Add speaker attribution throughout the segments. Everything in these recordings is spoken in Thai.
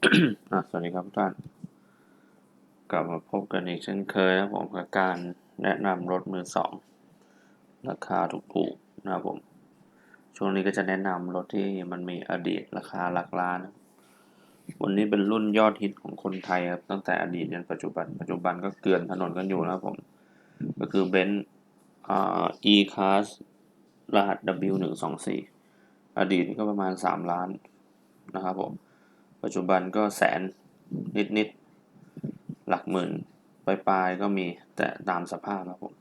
Speaker 1: สวัสดีครับทุกท่าน กลับมาพบกันอีกเช่นเคยนะผมกับการแนะนำรถมือสองราคาถูกๆนะครับผม ช่วงนี้ก็จะแนะนำรถที่มันมีอดีตราคาหลักล้าน วันนี้เป็นรุ่นยอดฮิตของคนไทยครับ ตั้งแต่อดีตจนปัจจุบัน ปัจจุบันก็เกลื่อนถนนกันอยู่นะครับผม ก็คือเบนซ์อ่า E-Class รหัส W124 อดีตก็ประมาณ 3 ล้านนะครับผม ปัจจุบันก็แสนนิดๆ หลักหมื่นปลายๆก็มีแต่ตามสภาพนะครับผม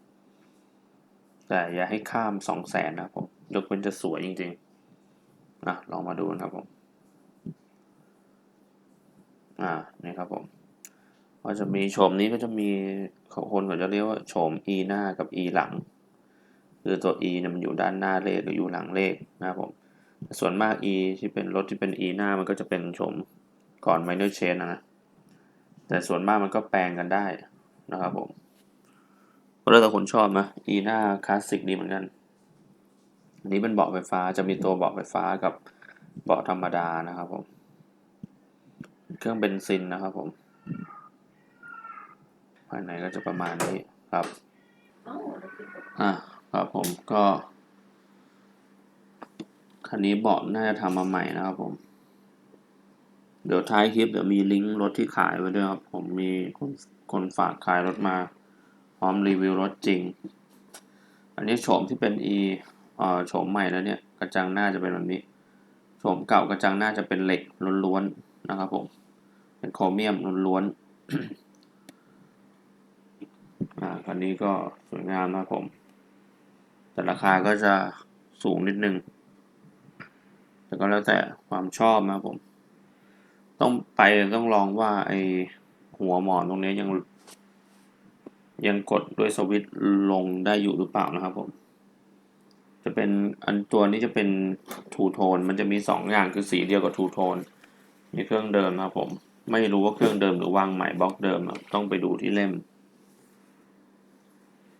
Speaker 1: แต่อย่าให้ข้ามสองแสนนะครับผมยกเว้นจะสวยจริงๆอะลองมาดูนะครับผม อ่า นี่ครับผมก็จะมีโฉมนี้ก็จะมีคนเขาจะเรียกว่าโฉม e หน้ากับ e หลัง คือตัว e เนี่ยมันอยู่ด้านหน้าเลขหรืออยู่หลังเลขนะครับผม ส่วนมาก e ที่เป็นรถที่เป็น e หน้ามันก็จะเป็นโฉมก่อน minor change นะนะ แต่ส่วนมากมันก็แปลงกันได้นะครับผมก็แล้วแต่คนชอบนะ e หน้าคลาสสิกดีเหมือนกัน อันนี้เป็นเบาะไฟฟ้าจะมีตัวเบาะไฟฟ้ากับเบาะธรรมดานะครับผม เครื่องเบนซินนะครับผม ภายในก็จะประมาณนี้ครับ อะครับผมก็ คันนี้เบาะน่าจะทำมาใหม่นะครับผม เดี๋ยวท้ายคลิปเดี๋ยวมีลิงก์รถที่ขายไว้ด้วยครับ ผมมีคนคนฝากขายรถมา พร้อมรีวิวรถจริง อันนี้โฉมที่เป็น e เอ่อโฉมใหม่แล้วเนี่ย กระจังหน้าจะเป็นแบบนี้โฉมเก่ากระจังหน้าจะเป็นเหล็กล้วนๆนะครับผม เป็นโครเมียมล้วนๆอ่าคันนี้ก็สวยงามนะครับผม แต่ราคาก็จะสูงนิดนึง แต่ก็แล้วแต่ความชอบนะครับผม ต้องไปต้องลองว่าไอหัวหมอนตรงนี้ยัง ยังกดด้วยสวิตช์ลงได้อยู่หรือเปล่านะครับผม จะเป็นอันตัวนี้จะเป็นทูโทนมันจะมีสองอย่างคือสีเดียวกับทูโทนมีเครื่องเดิมนะครับผม ไม่รู้ว่าเครื่องเดิมหรือวางใหม่บล็อกเดิมต้องไปดูที่เล่ม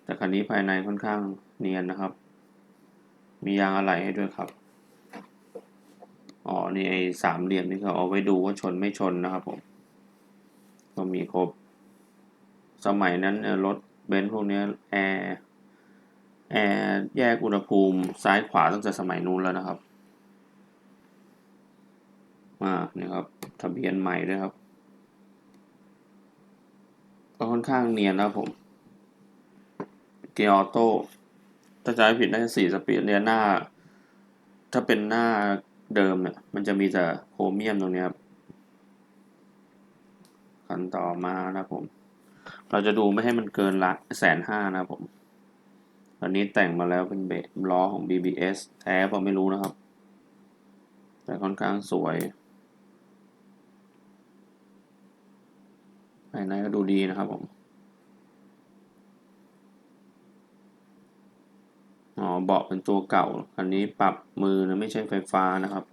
Speaker 1: แต่คันนี้ภายในค่อนข้างเนียนนะครับ มียางอะไหล่ให้ด้วยครับ อ๋อ นี่ไอ้สามเหลี่ยมนี่เขาเอาไว้ดูว่าชนไม่ชนนะครับผม ก็มีครบ สมัยนั้นรถเบนซ์พวกนี้แอร์แอร์แยกอุณหภูมิซ้ายขวาตั้งแต่สมัยนู้นแล้วนะครับอ่านี่ครับทะเบียนใหม่ด้วยครับ ก็ค่อนข้างเนียนนะครับผมเกียร์ออโต้ถ้าจะไม่ผิดน่าจะสี่สปีดเรียนหน้า ถ้าเป็นหน้า เดิมเนี่ยมันจะมีแต่โครเมียมตรงนี้ครับคันต่อมานะครับผม เราจะดูไม่ให้มันเกินละแสนห้านะครับผมอันนี้แต่งมาแล้วเป็นเบรล้อของ BBS แท้ผมไม่รู้นะครับ แต่ค่อนข้างสวยภายในก็ดูดีนะครับผม อ๋อ เบาะเป็นตัวเก่า อันนี้ปรับมือนะไม่ใช่ไฟฟ้านะครับ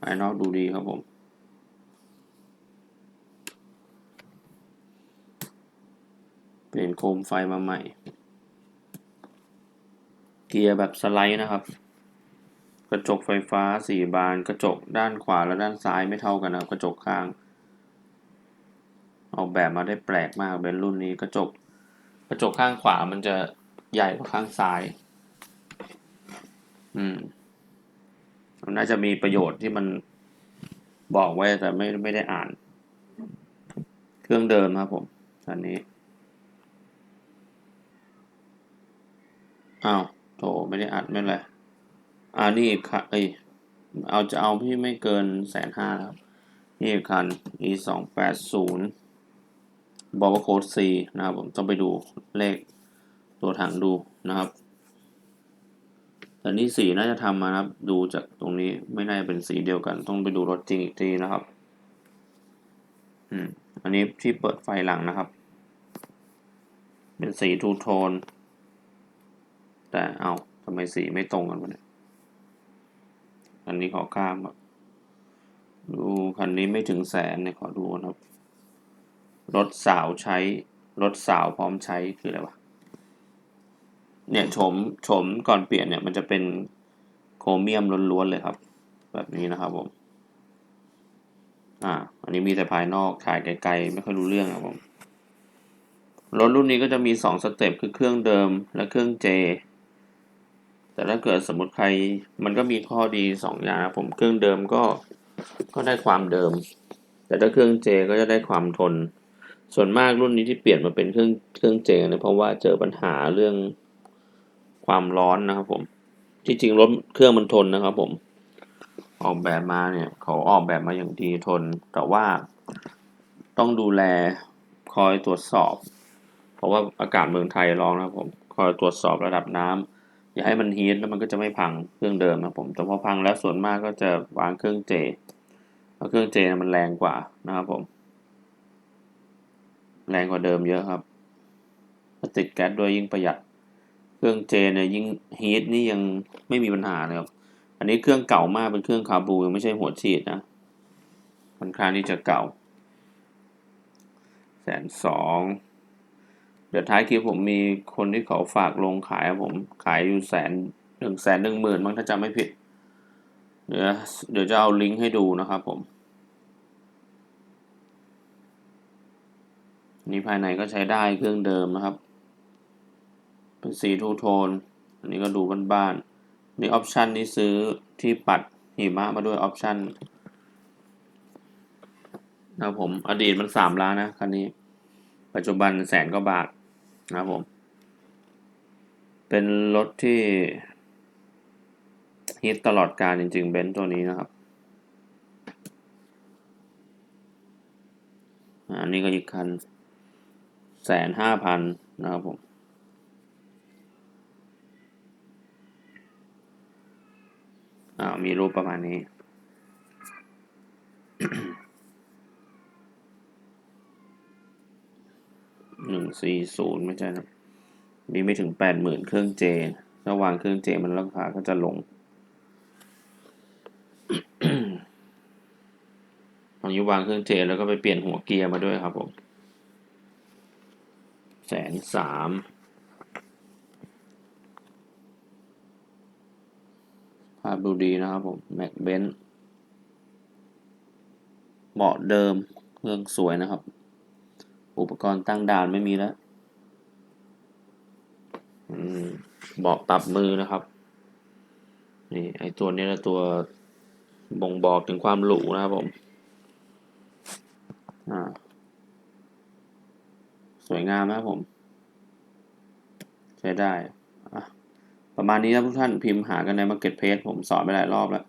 Speaker 1: ภายนอกดูดีครับผม เปลี่ยนโคมไฟมาใหม่ เกียร์แบบสไลด์นะครับ กระจกไฟฟ้าสี่บาน กระจกด้านขวาและด้านซ้ายไม่เท่ากันนะครับ กระจกข้าง ออกแบบมาได้แปลกมากเป็นรุ่นนี้กระจก กระจกข้างขวามันจะใหญ่กว่าข้างซ้าย อืม มันน่าจะมีประโยชน์ที่มันบอกไว้แต่ไม่ไม่ได้อ่าน เครื่องเดิมครับผมอันนี้ อ้าวโถไม่ได้อัดไม่เป็นไรอ่านี่ค่ะเอ้ยเอาจะเอาพี่ไม่เกินแสนห้าครับ นี่คัน e สองแปดศูนย์ บอกว่าโค้ด C นะครับผมต้องไปดูเลขตัวถังดูนะครับแต่นี่สีน่าจะทำมานะครับ ดูจากตรงนี้ไม่น่าจะเป็นสีเดียวกัน ต้องไปดูรถจริงอีกทีนะครับ อืม อันนี้ที่เปิดไฟหลังนะครับ เป็นสีทูโทน แต่เอาทำไมสีไม่ตรงกันวะเนี่ยอันนี้ขอข้ามครับดูคันนี้ไม่ถึงแสนเนี่ยขอดูนะครับ รถสาวใช้ รถสาวพร้อมใช้คืออะไรวะ เนี่ยโฉมโฉมก่อนเปลี่ยนเนี่ยมันจะเป็นโครเมียมล้วนๆเลยครับ แบบนี้นะครับผม อ่า อันนี้มีแต่ภายนอกถ่ายไกลๆ ไม่ค่อยรู้เรื่องครับผมรถรุ่นนี้ก็จะมีสองสเต็ปคือเครื่องเดิมและเครื่องเจ แต่ถ้าเกิดสมมติใครมันก็มีข้อดีสองอย่างนะผมเครื่องเดิมก็ก็ได้ความเดิม แต่ถ้าเครื่องเจก็จะได้ความทน ส่วนมากรุ่นนี้ที่เปลี่ยนมาเป็นเครื่องเครื่องเจเนี่ยเพราะว่าเจอปัญหาเรื่องความร้อนนะครับผม ที่จริงรถเครื่องมันทนนะครับผม ออกแบบมาเนี่ย เขาออกแบบมาอย่างดีทน แต่ว่าต้องดูแลคอยตรวจสอบ เพราะว่าอากาศเมืองไทยร้อนนะครับผม คอยตรวจสอบระดับน้ำอย่าให้มันฮีทแล้วมันก็จะไม่พังเครื่องเดิมนะผม แต่พอพังแล้วส่วนมากก็จะวางเครื่องเจ เพราะเครื่องเจมันแรงกว่านะครับผม แรงกว่าเดิมเยอะครับติดแก๊สด้วยยิ่งประหยัด เครื่องเจเนี่ยยิ่งฮีทนี่ยังไม่มีปัญหาเลยครับ อันนี้เครื่องเก่ามากเป็นเครื่องคาบูยังไม่ใช่หัวฉีดนะค่อนข้างที่จะเก่าแสนสองเดี๋ยวท้ายคลิปผมมีคนที่เขาฝากลงขายผมขายอยู่แสนหนึ่งแสนหนึ่งหมื่นมั้งถ้าจำไม่ผิด เดี๋ยวเดี๋ยวจะเอาลิงก์ให้ดูนะครับผม นี่ภายในก็ใช้ได้เครื่องเดิมนะครับ เป็นสีทูโทน อันนี้ก็ดูบ้านๆ นี่ออปชันนี้ซื้อที่ปัดหิมะมาด้วยออปชันนะครับผม อดีตมันสามล้านนะคันนี้ ปัจจุบันแสนกว่าบาทนะครับผม เป็นรถที่ฮิตตลอดการจริงๆเบนซ์ตัวนี้นะครับอันนี้ก็อีกคัน สนห้าพันนะครับผมอ่ามีรูปประมาณนี้ หนึ่งสี่ศูนย์ไม่ใช่นะมีไม่ถึงแปดหมื่นเครื่องเจถ้าวางเครื่องเจมันราคาก็จะลงตอนนี้วางเครื่องเจแล้วก็ไปเปลี่ยนหัวเกียร์มาด้วยครับผม แสนสามภาพดูดีนะครับผมแม็กเบนเบาะเดิมเครื่องสวยนะครับ อุปกรณ์ตั้งด่านไม่มีแล้วเบาะปรับมือนะครับ นี่ไอตัวนี้ละตัวบ่งบอกถึงความหรูนะครับผม อ่า วยงามนะครับผม ใช้ได้ประมาณนี้นะทุกท่านพิมพ์หากันใน Marketplace ผมสอนไปหลายรอบแล้ว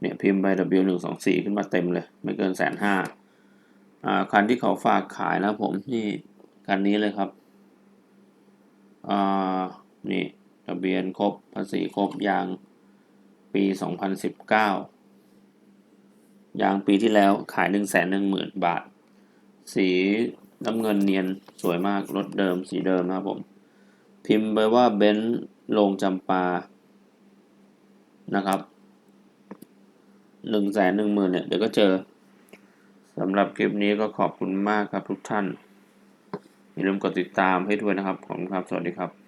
Speaker 1: เนี่ยพิมพ์ไป W 1 2 4 ขึ้นมาเต็มเลย ไม่เกินแสนห้าอ่าคันที่เขาฝากขายนะผมนี่คันนี้เลยครับอ่านี่ทะเบียนครบภาษีครบยางปี 2019 ยางปีที่แล้วขาย 1 1 0 0 0 0 บาท สี น้ำเงินเนียนสวยมากรถเดิมสีเดิมนะครับผม พิมพ์ไปว่าเบนซ์ลงจำปานะครับหนึ่งแสนหนึ่งหมื่นเนี่ย เดี๋ยวก็เจอสำหรับคลิปนี้ก็ขอบคุณมากครับทุกท่าน อย่าลืมกดติดตามให้ด้วยนะครับ ขอบคุณครับ สวัสดีครับ